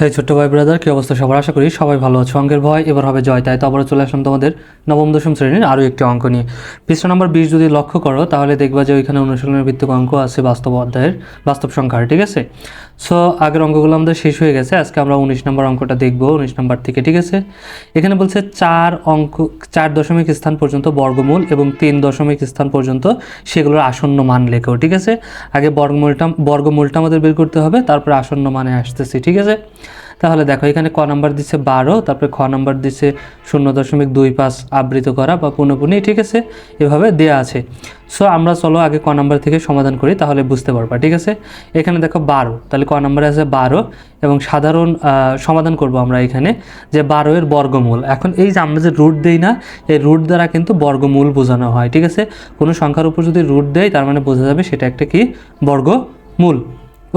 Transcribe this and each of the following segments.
হ্যাঁ ছোট্ট ভাই ব্রাদার, কি অবস্থা সবার? আশা করি সবাই ভালো আছো। অঙ্কের ভয়, এবার হবে জয়। তাই তো আবারও চলে আসলাম তোমাদের নবম, দশম শ্রেণির আরও একটি অঙ্ক নিয়ে। পৃষ্ঠা নম্বর বিশ যদি লক্ষ্য করো, তাহলে দেখবা যে ওইখানে অনুশীলনের ভিত্তিক অঙ্ক আছে বাস্তব অধ্যায়ের বাস্তব সংখ্যার, ঠিক আছে? সো আগের অঙ্কগুলো আমাদের শেষ হয়ে গেছে। আজকে আমরা উনিশ নম্বর অঙ্কটা দেখব, উনিশ নম্বর থেকে, ঠিক আছে? এখানে বলছে চার অঙ্ক, চার দশমিক স্থান পর্যন্ত বর্গমূল এবং তিন দশমিক স্থান পর্যন্ত সেগুলোর আসন্ন মান লেখো, ঠিক আছে? আগে বর্গমূলটা বর্গমূলটা আমাদের বের করতে হবে, তারপরে আসন্ন মানে আসতেছি, ঠিক আছে? তাহলে দেখো, এখানে ক নাম্বার দিচ্ছে বারো, তারপরে খ নাম্বার দিচ্ছে শূন্য দশমিক দুই পাঁচ আবৃত করা বা পুনঃপুনি, ঠিক আছে? এভাবে দেয়া আছে। সো আমরা চলো আগে ক নাম্বার থেকে সমাধান করি, তাহলে বুঝতে পারবা, ঠিক আছে? এখানে দেখো বারো, তাহলে ক নাম্বারে আছে বারো এবং সাধারণ সমাধান করব আমরা এখানে যে বারো এর বর্গমূল। এখন এই যে আমরা যে রুট দেই না, এই রুট দ্বারা কিন্তু বর্গমূল বোঝানো হয়, ঠিক আছে? কোনো সংখ্যার উপর যদি রুট দেয়, তার মানে বোঝা যাবে সেটা একটা কি? বর্গমূল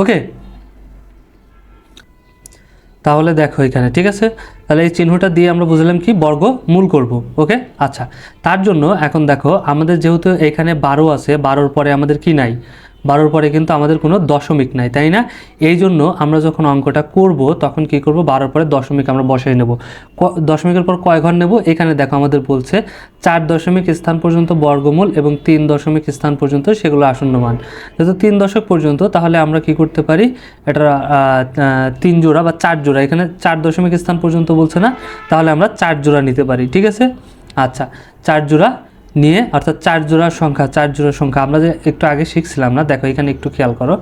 ওকে তাহলে দেখো এখানে, ঠিক আছে? তাহলে এই চিহ্নটা দিয়ে আমরা বুঝলাম কি? বর্গ মূল করব, ওকে? আচ্ছা তার জন্য এখন দেখো, আমাদের যেহেতু এখানে বারো আছে, বারোর পরে আমাদের কি নাই? বারোর পরে কিন্তু আমাদের কোনো দশমিক নাই, তাই না? এই জন্য আমরা যখন অঙ্কটা করব, তখন কি করব? বারোর পরে দশমিক আমরা বসাই নেব। দশমিকের পর কয় ঘর নেব? এখানে দেখো আমাদের বলছে চার দশমিক স্থান পর্যন্ত বর্গমূল এবং তিন দশমিক স্থান পর্যন্ত সেগুলো আসন্ন মান যেহেতু তিন দশক পর্যন্ত, তাহলে আমরা কি করতে পারি? এটা তিন জোড়া বা চার জোড়া। এখানে চার দশমিক স্থান পর্যন্ত বলছে না? তাহলে আমরা চার জোড়া নিতে পারি, ঠিক আছে? আচ্ছা চার জোড়া নিয়ে, অর্থাৎ চার জোড়ার সংখ্যা, চার জোড়ার সংখ্যা। আমরা যে একটু আগে শিখছিলাম না, দেখো এখানে একটু খেয়াল করো।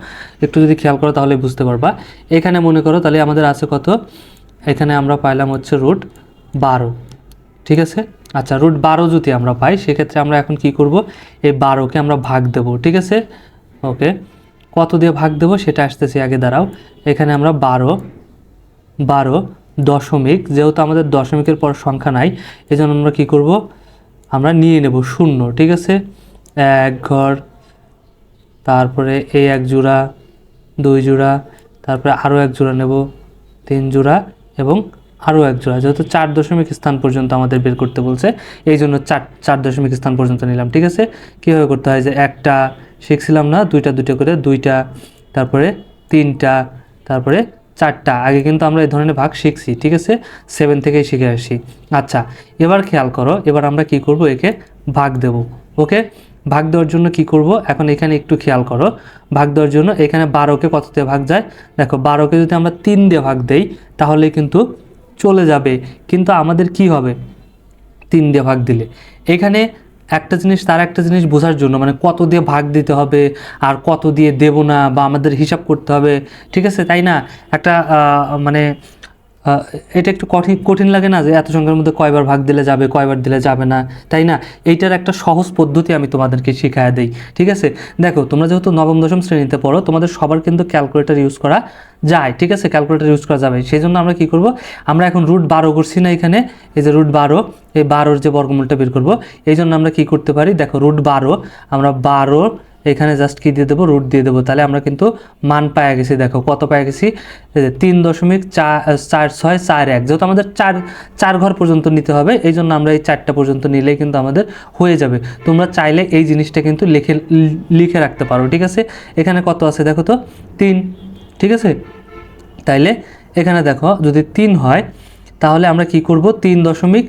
একটু যদি খেয়াল করো তাহলে বুঝতে পারবা। এখানে মনে করো তাহলে আমাদের আছে কত? এখানে আমরা পাইলাম হচ্ছে রুট বারো, ঠিক আছে? আচ্ছা রুট বারো যদি আমরা পাই, সেক্ষেত্রে আমরা এখন কি করব? এই বারোকে আমরা ভাগ দেব, ঠিক আছে? ওকে, কত দিয়ে ভাগ দেব সেটা আসতেছি আগে দাঁড়াও। এখানে আমরা বারো বারো দশমিক, যেহেতু আমাদের দশমিকের পর সংখ্যা নাই এই জন্য আমরা কী করব? আমরা নিয়ে নেব শূন্য, ঠিক আছে? এক ঘর, তারপরে এই এক জোড়া, দুই জোড়া, তারপরে আরও এক জোড়া নেব, তিন জোড়া এবং আরও এক জোড়া। যেহেতু চার দশমিক স্থান পর্যন্ত আমাদের বের করতে বলছে, এই জন্য চার চার দশমিক স্থান পর্যন্ত নিলাম, ঠিক আছে? কীভাবে করতে হয় যে একটা শিখছিলাম না, দুইটা দুইটা করে, দুইটা, তারপরে তিনটা, তারপরে চারটা। আগে কিন্তু আমরা এই ধরনের ভাগ শিখছি, ঠিক আছে? সেভেন থেকেই শিখে আসি আচ্ছা এবার খেয়াল করো, এবার আমরা কি করব? একে ভাগ দেব, ওকে? ভাগ দেওয়ার জন্য কি করব? এখন এখানে একটু খেয়াল করো। ভাগ দেওয়ার জন্য এখানে বারোকে কত দিয়ে ভাগ যায়? দেখো, বারোকে যদি আমরা তিন দিয়ে ভাগ দেই, তাহলে কিন্তু চলে যাবে। কিন্তু আমাদের কি হবে? তিন দিয়ে ভাগ দিলে। এখানে একটা জিনিস, তার একটা জিনিস বোঝার জন্য মানে কত দিয়ে ভাগ দিতে হবে আর কত দিয়ে দেব না বা আমাদের হিসাব করতে হবে, ঠিক আছে? তাই না? একটা মানে এটা একটু কঠিন কঠিন লাগে না যে এত সংখ্যার মধ্যে কয়বার ভাগ দিলে যাবে, কয়বার দিলে যাবে না? তাই না? এইটার একটা সহজ পদ্ধতি আমি তোমাদেরকে শিখায় দেই, ঠিক আছে? দেখো, তোমরা যেহেতু নবম, দশম শ্রেণীতে পড়ো, তোমাদের সবার কিন্তু ক্যালকুলেটর ইউজ করা যায়, ঠিক আছে? ক্যালকুলেটর ইউজ করা যাবে। সেই জন্য আমরা কি করব? আমরা এখন রুট বারো করছি না এখানে। এই যে রুট বারো, এই বারোর যে বর্গমূলটা বের করব এই জন্য আমরা কি করতে পারি? দেখো রুট বারো, আমরা বারো এখানে জাস্ট কি দিয়ে দেবো? রুট দিয়ে দেবো। তাহলে আমরা কিন্তু মান পায়ে গেছি, দেখো, কত পায়ে গেছি? তিন দশমিক চার চার ছয়, চার এক। যেহেতু আমাদের চার চার ঘর পর্যন্ত নিতে হবে, এই জন্য আমরা এই চারটা পর্যন্ত নিলেই কিন্তু আমাদের হয়ে যাবে। তোমরা চাইলে এই জিনিসটা কিন্তু লিখে লিখে রাখতে পারো, ঠিক আছে? এখানে কত আছে দেখো তো? তিন, ঠিক আছে? তাইলে এখানে দেখো, যদি তিন হয়, তাহলে আমরা কি করব? তিন দশমিক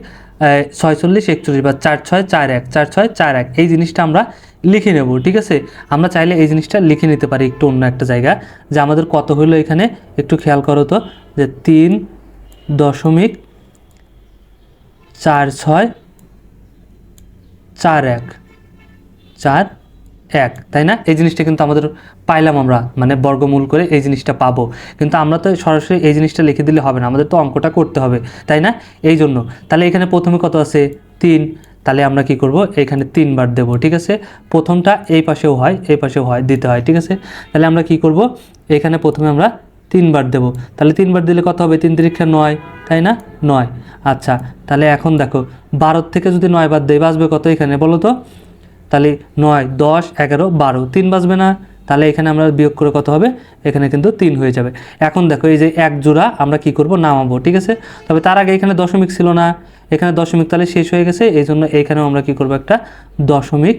ছয়চল্লিশ, একচল্লিশ বা চার ছয়, চার এক, চার ছয়, চার এক। এই জিনিসটা আমরা লিখে নেব, ঠিক আছে? আমরা চাইলে এই জিনিসটা লিখে নিতে পারি একটু অন্য একটা জায়গা, যে আমাদের কত হলো এখানে? একটু খেয়াল করো তো, যে তিন দশমিক চার ছয়, চার এক, চার এক, তাই না? এই জিনিসটা কিন্তু আমাদের পাইলাম আমরা মানে বর্গমূল করে এই জিনিসটা পাবো। কিন্তু আমরা তো সরাসরি এই জিনিসটা লিখে দিলে হবে না, আমাদের তো অঙ্কটা করতে হবে, তাই না? এই জন্য। তাহলে এখানে প্রথমে কত আছে? তিন। তাহলে আমরা কি করব? এখানে তিনবার দেব, ঠিক আছে? প্রথমটা এই পাশেও হয়, এই পাশেও হয়, দিতে হয়, ঠিক আছে? তাহলে আমরা কি করব? এখানে প্রথমে আমরা তিনবার দেব। তাহলে তিনবার দিলে কত হবে? তিন তিরিক্ষা নয়, তাই না? নয়। আচ্ছা তাহলে এখন দেখো, বারোর থেকে যদি নয় বাদ দেয় বাঁচবে কত এখানে বলো তো? তাহলে নয়, দশ, এগারো, বারো, তিন বাজবে না। তাহলে এখানে আমরা বিয়োগ করে কত হবে? এখানে কিন্তু তিন হয়ে যাবে। এখন দেখো, এই যে এক জোড়া, আমরা কি করব? নামাবো, ঠিক আছে? তবে তার আগে এখানে দশমিক ছিল না। এখানে দশমিক তাহলে শেষ হয়ে গেছে। এই জন্য এইখানেও আমরা কি করব? একটা দশমিক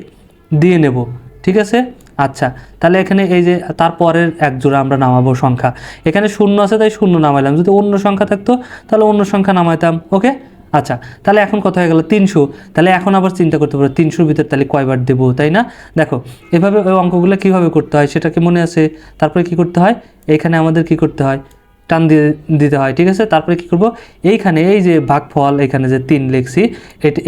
দিয়ে নেব, ঠিক আছে? আচ্ছা তাহলে এখানে এই যে তারপরের এক জোড়া আমরা নামাবো সংখ্যা। এখানে শূন্য আছে, তাই শূন্য নামাইলাম। যদি অন্য সংখ্যা থাকতো, তাহলে অন্য সংখ্যা নামাইতাম, ওকে? আচ্ছা তাহলে এখন কত হয়ে গেল তিনশো। তাহলে এখন আবার চিন্তা করতে পারো, তিনশোর ভিতর তাহলে কয়বার দেবো, তাই না? দেখো, এভাবে ওই অঙ্কগুলো কীভাবে করতে হয় সেটাকে মনে আছে? তারপরে কি করতে হয়? এইখানে আমাদের কি করতে হয়? টান দিয়ে দিতে হয়, ঠিক আছে? তারপরে কি করব? এইখানে এই যে ভাগফল এখানে যে তিন লিখছি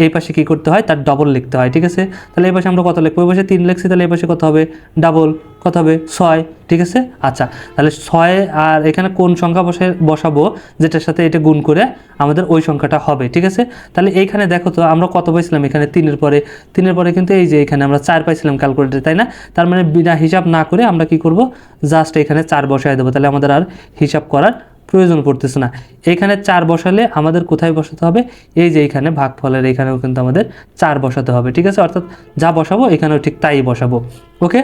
এই পাশে কি করতে হয়? তার ডবল লিখতে হয়, ঠিক আছে? তাহলে এই পাশে আমরা কত লিখব? এই পাশে তিন লিখছি, তাহলে এই পাশে কত হবে? ডাবল কত হবে ছয়, ঠিক আছে? আচ্ছা তাহলে ছয় আর এখানে কোন সংখ্যা বসে, বসাবো? যেটার সাথে এটা গুণ করে আমাদের ওই সংখ্যাটা হবে, ঠিক আছে? তাহলে এইখানে দেখো তো, আমরা কত পাইছিলাম এখানে তিনের পরে? তিনের পরে কিন্তু এই যে এখানে আমরা চার পাইছিলাম ক্যালকুলেটর তাই না? তার মানে বিনা হিসাব না করে আমরা কি করব? জাস্ট এখানে চার বসায় দেবো, তাহলে আমাদের আর হিসাব করার প্রয়োজন পড়তেছে না। এখানে চার বসালে আমাদের কোথায় বসাতে হবে? এই যে এখানে ভাগফলের এখানেও কিন্তু আমাদের চার বসাতে হবে, ঠিক আছে? অর্থাৎ যা বসাবো এখানেও ঠিক তাই বসাবো ওকে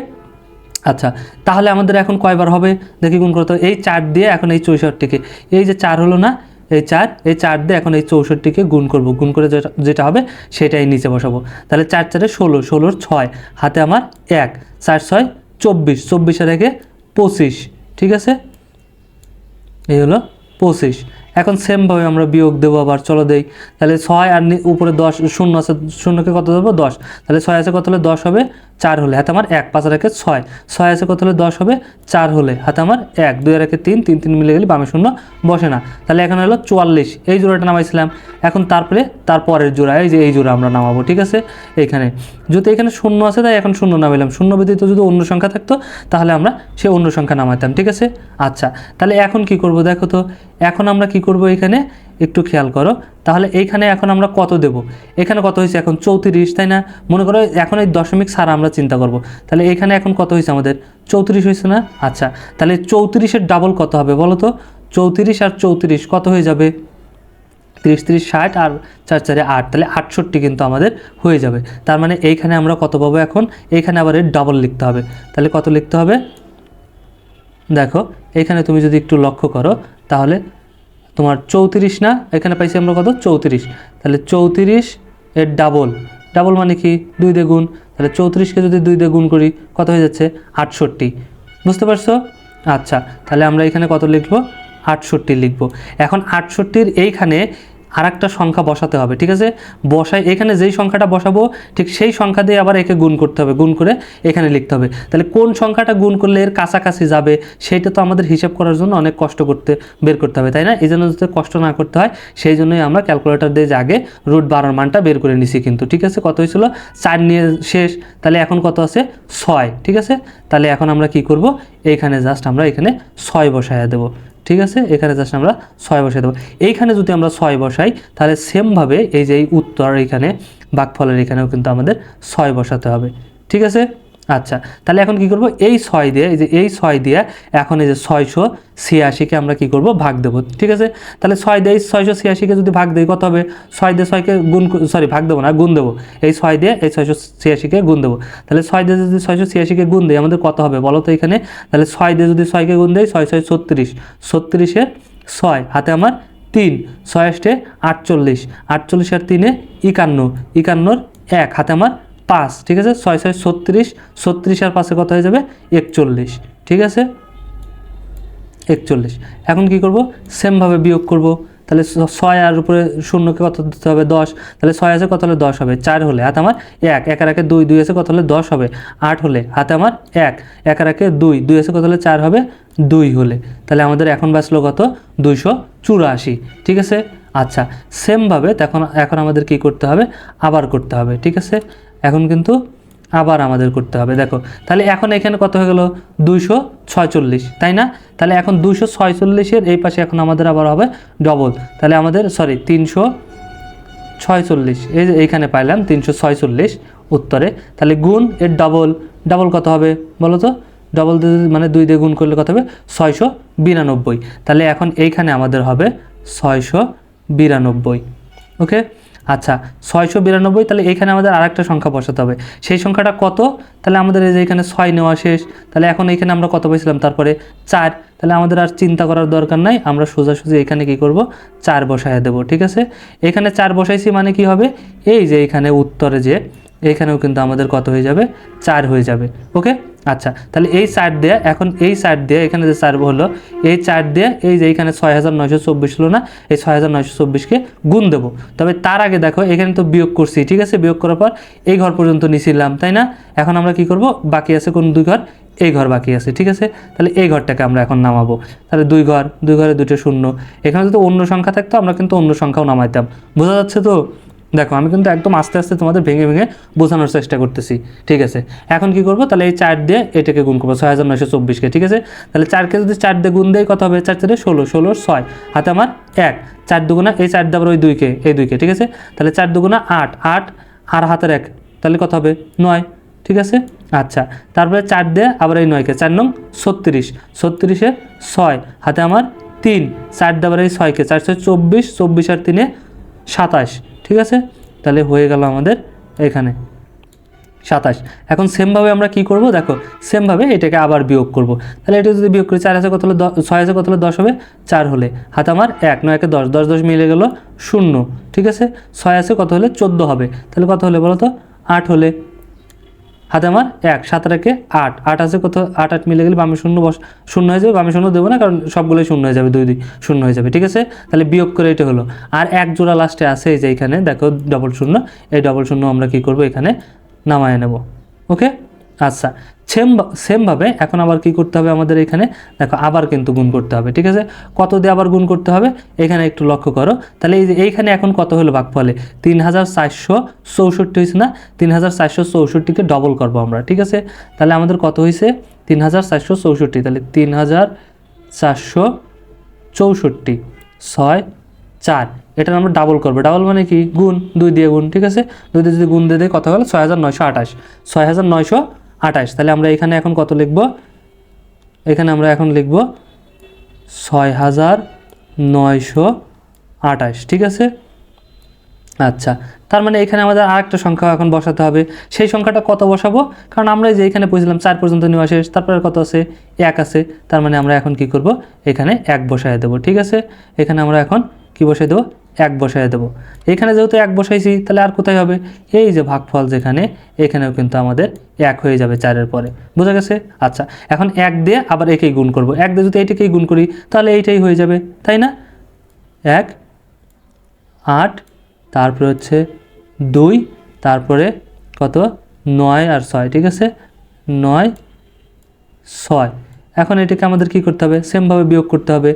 আচ্ছা তাহলে আমাদের এখন কয়বার হবে? দেখি গুণ করতে। এই চার দিয়ে এখন এই চৌষট্টিকে, এই যে চার হলো না, এই চার এই চার দিয়ে এখন এই চৌষট্টিকে গুণ করব, গুণ করে যেটা হবে সেটাই নিচে বসাবো। তাহলে চার চারে ষোলো, ষোলোর ছয়, হাতে আমার এক, চার ছয়, চব্বিশ, চব্বিশের একে পঁচিশ, ঠিক আছে? এই হলো পঁচিশ। এখন সেমভাবে আমরা বিয়োগ দেবো আবার, চলো দেই। তাহলে ছয় আর উপরে দশ, শূন্য আছে, শূন্যকে কত দেবো? দশ। তাহলে ছয় আছে কত হলে দশ হবে? চার হলে, হাতে আমার এক, পাঁচ রেখে ছয়। ছয় আছে কত হলে? দশ হবে। চার হলে, হাতে আমার এক। দুই রেখে তিন তিন তিন মিলে গেলে বামে শূন্য বসে না। তাহলে এখন হলো চুয়াল্লিশ। এই জোড়াটা নামাইছিলাম। এখন তারপরে, তারপরের জোড়া, এই যে এই জোড়া আমরা নামাবো, ঠিক আছে? এইখানে যদি এখানে শূন্য আছে, তাই এখন শূন্য নামাইলাম। শূন্য ব্যতীত যদি অন্য সংখ্যা থাকতো, তাহলে আমরা সে অন্য সংখ্যা নামাইতাম, ঠিক আছে? আচ্ছা তাহলে এখন কি করব? দেখো তো, এখন আমরা কি করব এখানে? একটু খেয়াল করো। তাহলে এইখানে এখন আমরা কত দেব? এখানে কত হয়েছে? এখন চৌত্রিশ, তাই না? মনে করো এখন এই দশমিক ছাড়া আমরা চিন্তা করব। তাহলে এখানে এখন কত হয়েছে আমাদের? চৌত্রিশ হয়েছে না? আচ্ছা তাহলে চৌত্রিশের ডাবল কত হবে বলো তো? চৌত্রিশ আর চৌত্রিশ কত হয়ে যাবে? তিরিশ তিরিশ, ষাট আর চার, চারে আট, তাহলে আটষট্টি কিন্তু আমাদের হয়ে যাবে। তার মানে এইখানে আমরা কত পাবো এখন? এইখানে আবার এর ডাবল লিখতে হবে। তাহলে কত লিখতে হবে? দেখো এখানে তুমি যদি একটু লক্ষ্য করো, তাহলে তোমার চৌত্রিশ না? এখানে পাইছি আমরা কত? চৌত্রিশ। তাহলে চৌত্রিশ এর ডাবল ডাবল মানে কি? দুই দিয়ে গুণ তাহলে চৌত্রিশকে যদি দুই দিয়ে গুণ করি, কত হয়ে যাচ্ছে? আটষট্টি। বুঝতে পারছ? আচ্ছা তাহলে আমরা এখানে কত লিখব? আটষট্টি লিখব। এখন আটষট্টির এইখানে আর একটা সংখ্যা বসাতে হবে, ঠিক আছে? বসাই, এখানে যেই সংখ্যাটা বসাবো, ঠিক সেই সংখ্যা দিয়ে আবার একে গুণ করতে হবে, গুণ করে এখানে লিখতে হবে। তাহলে কোন সংখ্যাটা গুণ করলে এর কাছাকাছি যাবে সেইটা তো আমাদের হিসাব করার জন্য অনেক কষ্ট করতে, বের করতে হবে, তাই না? এই জন্য যাতে কষ্ট না করতে হয়, সেই জন্যই আমরা ক্যালকুলেটর দিয়ে আগে রুট বারোর মানটা বের করে নিছি কিন্তু, ঠিক আছে? কত হয়েছিল? চার নিয়ে শেষ, তাহলে এখন কত আছে? ছয়, ঠিক আছে? তাহলে এখন আমরা কি করব? এইখানে জাস্ট আমরা এখানে ছয় বসাইয়া দেবো। ঠিক আছে? এখানে জাস্ট আমরা ছয় বসাই দেবো। এইখানে যদি আমরা ছয় বসাই, তাহলে সেমভাবে এই যে এই উত্তর এখানে বাঘফলের এখানেও কিন্তু আমাদের ছয় বসাতে হবে। ঠিক আছে? আচ্ছা তাহলে এখন কি করব? এই ছয় দিয়ে, এই যে এই ছয় দিয়ে এখন এই যে ছয়শো ছিয়াশিকে আমরা কি করব? ভাগ দেবো, ঠিক আছে? তাহলে ছয় দিয়ে এই ছয়শো ছিয়াশিকে যদি ভাগ দিই, কত হবে? ছয় দিয়ে ছয়কে গুণ সরি ভাগ দেবো না, গুণ দেবো। এই ছয় দিয়ে এই ছয়শো ছিয়াশিকে গুণ দেবো। তাহলে ছয় দিয়ে যদি ছয়শো ছিয়াশিকে গুণ দিই, আমাদের কত হবে বলো তো এখানে? তাহলে ছয় দিয়ে যদি ছয়কে গুণ দেয় ছয় ছয়, ছত্রিশ। ছত্রিশের ছয়, হাতে আমার তিন। ছয় আষ্টে আটচল্লিশ। আটচল্লিশ আর তিনে একান্ন। একান্নর এক, হাতে আমার পাঁচ, ঠিক আছে? ছয় ছয়, ছত্রিশ ছত্রিশ আর পাশে কত হয়ে যাবে? একচল্লিশ, ঠিক আছে? একচল্লিশ। এখন কি করব? সেমভাবে বিয়োগ করব। তাহলে ছয় আর উপরে শূন্যকে কত দিতে হবে? দশ। তাহলে ছয় আছে, কত হলে দশ হবে? চার হলে। হাতে আমার এক। এক আর একে দুই দুই আছে, কত হলে দশ হবে? আট হলে। হাতে আমার এক। এক আর একে দুই দুই আছে, কত হলে চার হবে? দুই হলে। তাহলে আমাদের এখন বাঁচলো কত? দুইশো চুরাশি, ঠিক আছে? আচ্ছা সেমভাবে তখন এখন আমাদের কি করতে হবে? আবার করতে হবে, ঠিক আছে? এখন কিন্তু আবার আমাদের করতে হবে। দেখো, তাহলে এখন এখানে কত হয়ে গেল? দুইশো ছয়চল্লিশ, তাই না? তাহলে এখন দুইশো ছয়চল্লিশের এই পাশে এখন আমাদের আবার হবে ডবল তাহলে আমাদের সরি তিনশো ছয়চল্লিশ, এই যে এইখানে পাইলাম তিনশো ছয়চল্লিশ উত্তরে। তাহলে গুণ এর ডবল ডবল কত হবে বলো তো? ডবল মানে দুই দিয়ে গুণ করলে কত হবে? ছয়শো বিরানব্বই। তাহলে এখন এইখানে আমাদের হবে ছয়শো বিরানব্বই ওকে আচ্ছা ছয়শো বিরানব্বই, তাহলে এখানে আমাদের আর একটা সংখ্যা বসাতে হবে। সেই সংখ্যাটা কত? তাহলে আমাদের এই যে এখানে ছয় নেওয়া শেষ, তাহলে এখন এখানে আমরা কত পেয়েছিলাম? তারপরে চার। তাহলে আমাদের আর চিন্তা করার দরকার নাই, আমরা সোজাসুজি এখানে কি করব? চার বসায় দেবো, ঠিক আছে? এখানে চার বসাইছি মানে কি হবে? এই যে এখানে উত্তরে যে এইখানেও কিন্তু আমাদের কত হয়ে যাবে? চার হয়ে যাবে। ওকে? আচ্ছা তাহলে এই চার দিয়ে, এখন এই চার দিয়ে এখানে যে চার হলো, এই চার দিয়ে এই যে এইখানে ছয় হাজার নয়শো চব্বিশ হলো না, এই ছয় হাজার নয়শো চব্বিশকে গুণ দেবো। তবে তার আগে দেখো, এখানে তো বিয়োগ করছি, ঠিক আছে? বিয়োগ করার পর এই ঘর পর্যন্ত নিছিলাম, তাই না? এখন আমরা কি করব? বাকি আছে কোন দুই ঘর? এই ঘর বাকি আছে, ঠিক আছে? তাহলে এই ঘরটাকে আমরা এখন নামাবো। তাহলে দুই ঘর, দুই ঘরে দুটো শূন্য। এখানে যদি অন্য সংখ্যা থাকতো, আমরা কিন্তু অন্য সংখ্যাও নামাইতাম। বোঝা যাচ্ছে তো? দেখো, আমি কিন্তু একদম আস্তে আস্তে তোমাদের ভেঙে ভেঙে বোঝানোর চেষ্টা করতেছি, ঠিক আছে? এখন কি করব? তাহলে এই চার দিয়ে এটাকে গুণ করব, ছয় হাজার নয়শো চব্বিশকে, ঠিক আছে? তাহলে চারকে যদি চার দিয়ে গুণ দেয় কত হবে? চার চারে ষোলো ষোলোর ছয়। হাতে আমার এক। চার দুগুণা, এই চার দিয়ে ওই দুইকে, এই দুইকে, ঠিক আছে? তাহলে চার দুগুণা আট আট আর হাতের এক, তাহলে কত হবে? নয়, ঠিক আছে? আচ্ছা তারপরে চার দিয়ে আবার এই নয়কে, চার নং ছত্রিশ। ছত্রিশে ছয়, হাতে আমার তিন। চার দিয়ে এই ছয়কে, চারশো চব্বিশ চব্বিশ আর তিনে সাতাশ। ঠিক আছে? তাহলে হয়ে গেল আমাদের এখানে। সাতাশ। এখন সেমভাবে আমরা কি করব? দেখো সেমভাবে এটাকে আবার বিয়োগ করব। তাহলে এটা যদি বিয়োগ করি, চার আছে কত হলে? ছয় আছে কত হলে? দশ হবে? চার হলে। হাত আমার এক, নয় একে দশ। দশ দশ মিলে গেল শূন্য। ঠিক আছে? ছয় আছে কত হলে? চোদ্দ হবে। তাহলে কত হলে বলো তো? আট হলে। হাতে আমার এক, সাত রেখে আট। আট আছে কত আট আট মিলে গেলে বামে শূন্য বস শূন্য হয়ে যাবে, বামে শূন্য দেবো না, কারণ সবগুলোই শূন্য হয়ে যাবে, দুই দুই, শূন্য হয়ে যাবে, ঠিক আছে? তাহলে বিয়োগ করে এটা হলো। আর এক জোড়া লাস্টে আছে এই যে এখানে, দেখো ডবল শূন্য। এই ডবল শূন্য আমরা কি করব এখানে? নামায় নেব ওকে আচ্ছা সেম সেমভাবে এখন আবার কি করতে হবে আমাদের এখানে? দেখো, আবার কিন্তু গুণ করতে হবে, ঠিক আছে? কত দিয়ে আবার গুণ করতে হবে? এখানে একটু লক্ষ্য করো। তাহলে এই যে এইখানে এখন কত হলো ভাগফলে? তিন হাজার চারশো চৌষট্টি হয়েছে না? তিন হাজার চারশো চৌষট্টিকে ডবল করব আমরা, ঠিক আছে? তাহলে আমাদের কত হয়েছে? তিন হাজার চারশো চৌষট্টি, তাহলে তিন হাজার চারশো চৌষট্টি, ছয়, চার এটা আমরা ডাবল করব। ডাবল মানে কি? গুণ, দুই দিয়ে গুণ, ঠিক আছে? দুই দিয়ে যদি গুণ দিয়ে দেয় কত হলো? ছয় হাজার নয়শো আঠাশ। ছয় হাজার নয়শো আঠাশ। তাহলে আমরা এখানে এখন কত লিখব? এখানে আমরা এখন লিখব ছয় হাজার নয়শো আঠাশ, ঠিক আছে? আচ্ছা তার মানে এখানে আমাদের আরেকটা সংখ্যা এখন বসাতে হবে। সেই সংখ্যাটা কত বসাবো? কারণ আমরা যে এখানে বুঝলাম চার পর্যন্ত নেওয়া শেষ, তারপরে কত আছে? এক আছে। তার মানে আমরা এখন কি করব? এখানে এক বসায় দেবো, ঠিক আছে? এখানে আমরা এখন কি বসাই দেবো? এক বসায় দেবো। এখানে যেহেতু এক বসাইছি, তাহলে আর কোথায় হবে? এই যে ভাগফল যেখানে, এখানেও কিন্তু আমাদের এক হয়ে যাবে চারের পরে। বোঝা গেছে? আচ্ছা এখন এক দিয়ে আবার একেই গুণ করব। এক দিয়ে যদি এইটাকেই গুণ করি, তাহলে এইটাই হয়ে যাবে, তাই না? এক, আট, তারপরে হচ্ছে দুই, তারপরে কত? নয় আর ছয়, ঠিক আছে? নয়, ছয়। এখন এটাকে আমাদের কি করতে হবে? সেমভাবে বিয়োগ করতে হবে।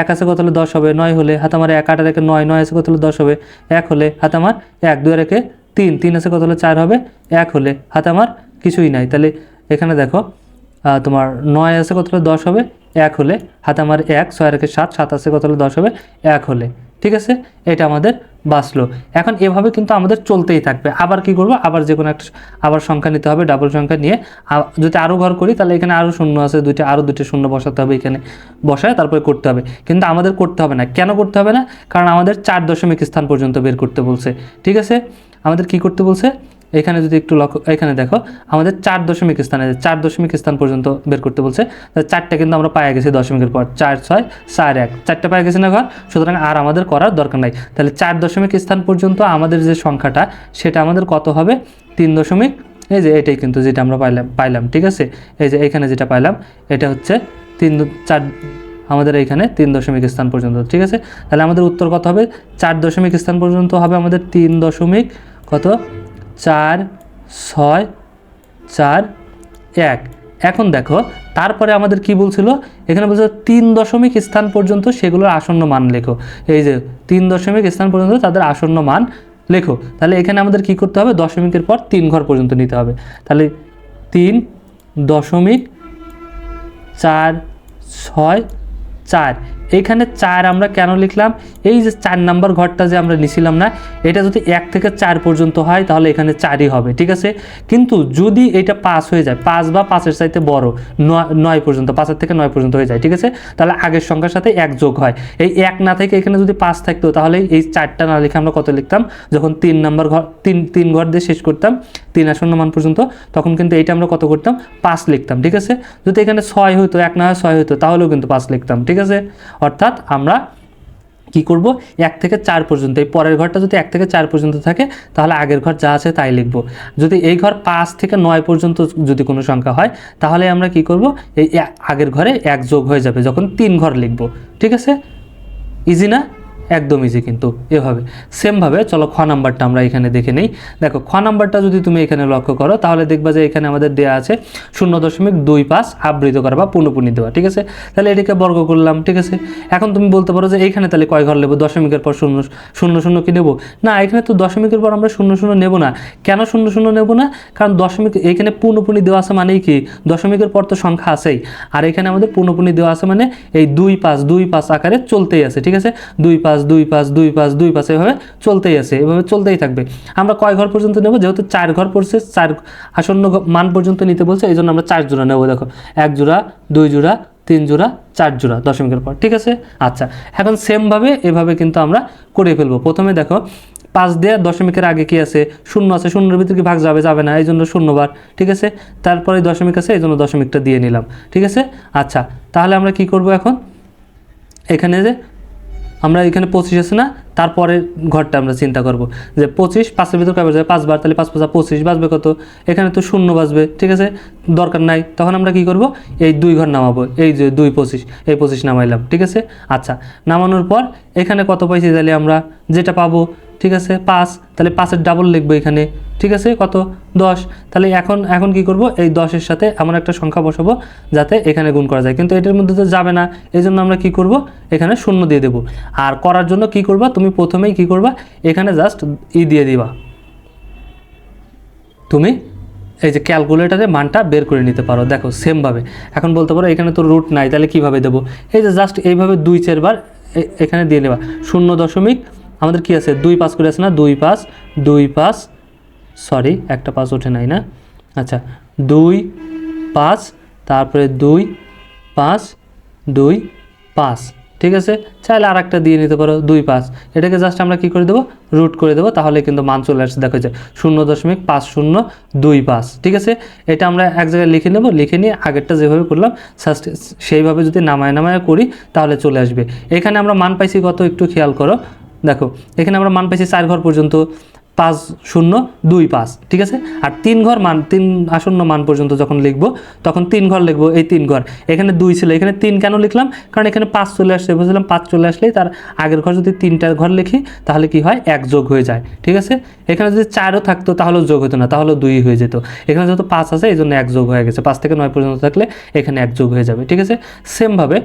এক আছে কত হলে দশ হবে? নয় হলে হাত আমার এক, আটা রেখে নয় নয় আছে কত হলে দশ হবে? এক হলে হাত আমার এক, দুই রেখে তিন তিন আছে কত হলে চার হবে? এক হলে হাত আমার কিছুই নাই। তাহলে এখানে দেখো তোমার নয় আছে কত হলে দশ হবে? এক হলে হাত আমার এক, ছয় রেখে সাত সাত আছে কত হলে দশ হবে? এক হলে। ঠিক আছে? এটা আমাদের বাঁচলো এখন এভাবে কিন্তু আমাদের চলতেই থাকবে। আবার কি করব? আবার যে কোনো একটা আবার সংখ্যা নিতে হবে ডাবল সংখ্যা নিয়ে। যদি আরও ঘর করি, তাহলে এখানে আরও শূন্য আছে, দুইটা আরও দুটো শূন্য বসাতে হবে এখানে। বসায় তারপরে করতে হবে। কিন্তু আমাদের করতে হবে না। কেন করতে হবে না? কারণ আমাদের চার দশমিক স্থান পর্যন্ত বের করতে বলছে। ঠিক আছে? আমাদের কি করতে বলছে? এখানে যদি একটু লক্ষ্য, এখানে দেখো, আমাদের চার দশমিক স্থানে, চার দশমিক স্থান পর্যন্ত বের করতে বলছে। চারটা কিন্তু আমরা পায়ে গেছি দশমিকের পর, চার, ছয় চার এক। চারটা পায়ে গেছি না ঘর? সুতরাং আর আমাদের করার দরকার নাই। তাহলে চার দশমিক স্থান পর্যন্ত আমাদের যে সংখ্যাটা, সেটা আমাদের কত হবে? তিন দশমিক, এই যে এটাই কিন্তু যেটা আমরা পাইলাম পাইলাম, ঠিক আছে? এই যে এখানে যেটা পাইলাম, এটা হচ্ছে তিন চার, আমাদের এইখানে তিন দশমিক স্থান পর্যন্ত, ঠিক আছে? তাহলে আমাদের উত্তর কত হবে? চার দশমিক স্থান পর্যন্ত হবে আমাদের তিন দশমিক কত? চার, ছয়, চার, এক। এখন দেখো, তারপরে আমাদের কি বলছিল? এখানে বলছে তিন দশমিক স্থান পর্যন্ত সেগুলোর আসন্ন মান লেখো। এই যে তিন দশমিক স্থান পর্যন্ত তাদের আসন্ন মান লেখো। তাহলে এখানে আমাদের কি করতে হবে? দশমিকের পর তিন ঘর পর্যন্ত নিতে হবে। তাহলে তিন দশমিক চার, ছয়, চার। এইখানে চার আমরা কেন লিখলাম? এই যে চার নাম্বার ঘরটা যে আমরা নিছিলাম না, এটা যদি এক থেকে চার পর্যন্ত হয়, তাহলে এখানে চারই হবে, ঠিক আছে? কিন্তু যদি এটা পাঁচ হয়ে যায়, পাঁচ বা পাঁচের চাইতে বড়, নয় পর্যন্ত, পাঁচের থেকে নয় পর্যন্ত হয়ে যায়, ঠিক আছে? তাহলে আগের সংখ্যার সাথে এক যোগ হয়। এই এক না থেকে এখানে যদি পাঁচ থাকতো, তাহলে এই চারটা না লিখে আমরা কত লিখতাম? যখন তিন নাম্বার ঘর, তিন তিন ঘর দিয়ে শেষ করতাম, তিন আসন্ন মান পর্যন্ত, তখন কিন্তু এইটা আমরা কত করতাম? পাঁচ লিখতাম, ঠিক আছে? যদি এখানে ছয় হতো এক না হয় ছয় হতো তাহলেও কিন্তু পাঁচ লিখতাম, ঠিক আছে? অর্থাৎ আমরা কি করব? এক থেকে চার পর্যন্ত। এই পরের ঘরটা যদি এক থেকে চার পর্যন্ত থাকে, তাহলে আগের ঘর যা আছে তাই লিখব। যদি এই ঘর পাঁচ থেকে নয় পর্যন্ত যদি কোনো সংখ্যা হয়, তাহলে আমরা কি করব? এই আগের ঘরে এক যোগ হয়ে যাবে, যখন তিন ঘর লিখব। ঠিক আছে? ইজি না? একদম ইজি কিন্তু এভাবে। সেমভাবে চলো খ নাম্বারটা আমরা এখানে দেখে নেই। দেখো, খ নাম্বারটা যদি তুমি এখানে লক্ষ্য করো, তাহলে দেখবা যে এখানে আমাদের দেওয়া আছে শূন্য দশমিক দুই পাঁচ আবৃত করা বা পুনঃপুনি দেওয়া, ঠিক আছে? তাহলে এটাকে বর্গ করলাম, ঠিক আছে? এখন তুমি বলতে পারো যে এইখানে তাহলে কয় ঘর নেব? দশমিকের পর শূন্য শূন্য শূন্য কি নেব? না, এখানে তো দশমিকের পর আমরা শূন্য শূন্য নেব না। কেন শূন্য শূন্য নেব না? কারণ দশমিক, এখানে পুনঃপুনি দেওয়া আছে মানেই কি? দশমিকের পর তো সংখ্যা আছেই। আর এখানে আমাদের পুনঃপুনি দেওয়া আছে মানে এই দুই পাঁচ দুই পাঁচ আকারে চলতেই আছে, ঠিক আছে? দুই পাঁচ দুই পাঁচ দুই পাঁচ দুই পাঁচ এভাবে চলতেই আছে, এভাবে চলতেই থাকবে। আমরা কয় ঘর পর্যন্ত নেব? যেহেতু চার ঘর পড়ছে, চার আসন্ন মান পর্যন্ত নিতে বলছে এই জন্য আমরা চার জোড়া নেব, দেখো। এক জোড়া, দুই জোড়া, তিন জোড়া, চার জোড়া, দশমিকের পর, ঠিক আছে? আচ্ছা এখন সেমভাবে এভাবে কিন্তু আমরা করে ফেলব। প্রথমে দেখো, পাঁচ দিয়ে দশমিকের আগে কি আছে? শূন্য আছে, শূন্যের ভিতরে কি ভাগ যাবে? যাবে না এই জন্য শূন্যবার, ঠিক আছে? তারপরে দশমিক আছে এই জন্য দশমিকটা দিয়ে নিলাম, ঠিক আছে? আচ্ছা তাহলে আমরা কি করব এখন? এখানে যে আমরা এখানে পঁচিশ আছে না? তারপরে ঘরটা আমরা চিন্তা করব। যে পঁচিশ, পাঁচের ভিতর কয়বার যাবে পাঁচবার, তাহলে পাঁচ পাঁচা পঁচিশ, বাজবে কত? এখানে তো শূন্য বাজবে, ঠিক আছে? দরকার নাই। তখন আমরা কি করব? এই দুই ঘর নামাবো। এই যে দুই পঁচিশ, এই পঁচিশ নামাইলাম, ঠিক আছে? আচ্ছা নামানোর পর এখানে কত পয়সা তাহলে আমরা? যেটা পাবো? ঠিক আছে, পাঁচ, তাহলে পাঁচের ডাবল লিখব এখানে, ঠিক আছে, কত? দশ। তাহলে এখন এখন কি করব? এই দশের সাথে এমন একটা সংখ্যা বসাবো যাতে এখানে গুণ করা যায়। কিন্তু এটার মধ্যে তো যাবে না এই জন্য আমরা কি করব? এখানে শূন্য দিয়ে দেবো। আর করার জন্য কি করবা? তুমি প্রথমেই কি করবা? এখানে জাস্ট ই দিয়ে দিবা। তুমি এই যে ক্যালকুলেটারে মানটা বের করে নিতে পারো। দেখো সেমভাবে এখন বলতে পারো এখানে তো রুট নাই, তাহলে কীভাবে দেবো? এই যে জাস্ট এইভাবে দুই চারবার এখানে দিয়ে নেবা। শূন্য দশমিক আমাদের কি আছে? দুই পাস করে আছে না? দুই পাঁচ দুই পাস সরি একটা পাঁচ ওঠে নাই না? আচ্ছা দুই পাঁচ তারপরে দুই পাঁচ দুই পাঁচ ঠিক আছে? চাইলে আর একটা দিয়ে নিতে পারো, দুই পাঁচ এটাকে জাস্ট আমরা কি করে দেবো? রুট করে দেবো, তাহলে কিন্তু মান চলে আসছে, দেখো যায় শূন্য দশমিক পাঁচ শূন্য দুই পাঁচ ঠিক আছে? এটা আমরা এক জায়গায় লিখে নেব, লিখে নিয়ে আগেরটা যেভাবে করলাম জাস্ট সেইভাবে যদি নামায় নামায় করি, তাহলে চলে আসবে। এখানে আমরা মান পাইছি কত? একটু খেয়াল করো দেখো, এখানে আমরা মান পাইছি চার ঘর পর্যন্ত, পাঁচ শূন্য, দুই পাঁচ, ঠিক আছে? আর তিন ঘর মান, তিন আসন্ন মান পর্যন্ত যখন লিখব, তখন তিন ঘর লিখব, এই তিন ঘর। এখানে দুই ছিল, এখানে তিন কেন লিখলাম? কারণ এখানে পাঁচ চলে আসছে, বুঝলাম পাঁচ চলে আসলেই তার আগের ঘর যদি তিনটা ঘর লিখি, তাহলে কি হয়? এক যোগ হয়ে যায়, ঠিক আছে? এখানে যদি চারও থাকতো, তাহলেও যোগ হতো না, তাহলেও দুই হয়ে যেত। এখানে যেহেতু পাঁচ আছে, এই জন্য এক যোগ হয়ে গেছে, পাঁচ থেকে নয় পর্যন্ত থাকলে এখানে এক যোগ হয়ে যাবে, ঠিক আছে? সেমভাবে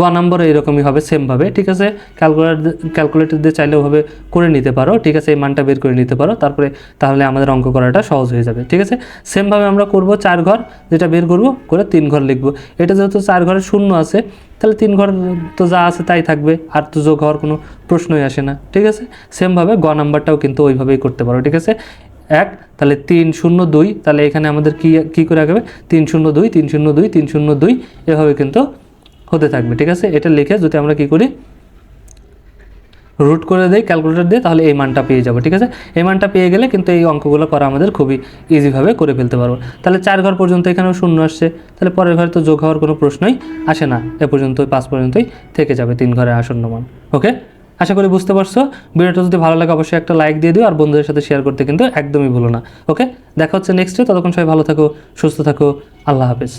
গ নম্বর এরকমই হবে সেমভাবে ঠিক আছে? ক্যালকুলেটর ক্যালকুলেটর দিয়ে চাইলেও ভাবে করে নিতে পারো, ঠিক আছে? এই মানটা বের করে নিতে পারো, তারপরে তাহলে আমাদের অঙ্ক করাটা সহজ হয়ে যাবে, ঠিক আছে? সেমভাবে আমরা করব চার ঘর, যেটা বের করব, করে তিন ঘর লিখব। এটা যেহেতু চার ঘরে শূন্য আছে, তাহলে তিন ঘর তো যা আছে তাই থাকবে, আর তো যোগ হওয়ার কোনো প্রশ্নই আসে না, ঠিক আছে? সেমভাবে গ নাম্বারটাও কিন্তু ওইভাবেই করতে পারো, ঠিক আছে? এক, তাহলে তিন শূন্য দুই, তাহলে এখানে আমাদের কি, কী করে আগাবে তিন শূন্য দুই, তিন শূন্য দুই, তিন শূন্য দুই, এভাবে কিন্তু হতে থাকবে, ঠিক আছে? এটা লিখে যদি আমরা কি করি রুট করে দেই ক্যালকুলেটর দিয়ে, তাহলে এই মানটা পেয়ে যাব, ঠিক আছে? এই মানটা পেয়ে গেলে কিন্তু এই অঙ্কগুলো করা আমাদের খুবই ইজিভাবে করে ফেলতে পারব। তাহলে চার ঘর পর্যন্ত এখানেও শূন্য আসছে। তাহলে পরের ঘরে তো যোগ হওয়ার কোনো প্রশ্নই আসে না। এ পর্যন্ত পাঁচ পর্যন্তই থেকে যাবে তিন ঘরে আসন্ন মান, ওকে? আশা করি বুঝতে পারছ। ভিডিওটা যদি ভালো লাগে, অবশ্যই একটা লাইক দিয়ে দিও, আর বন্ধুদের সাথে শেয়ার করতে কিন্তু একদমই ভুলো না, ওকে? দেখা হচ্ছে নেক্সটে ততক্ষণ সবাই ভালো থাকো, সুস্থ থাকো, আল্লাহ হাফেজ।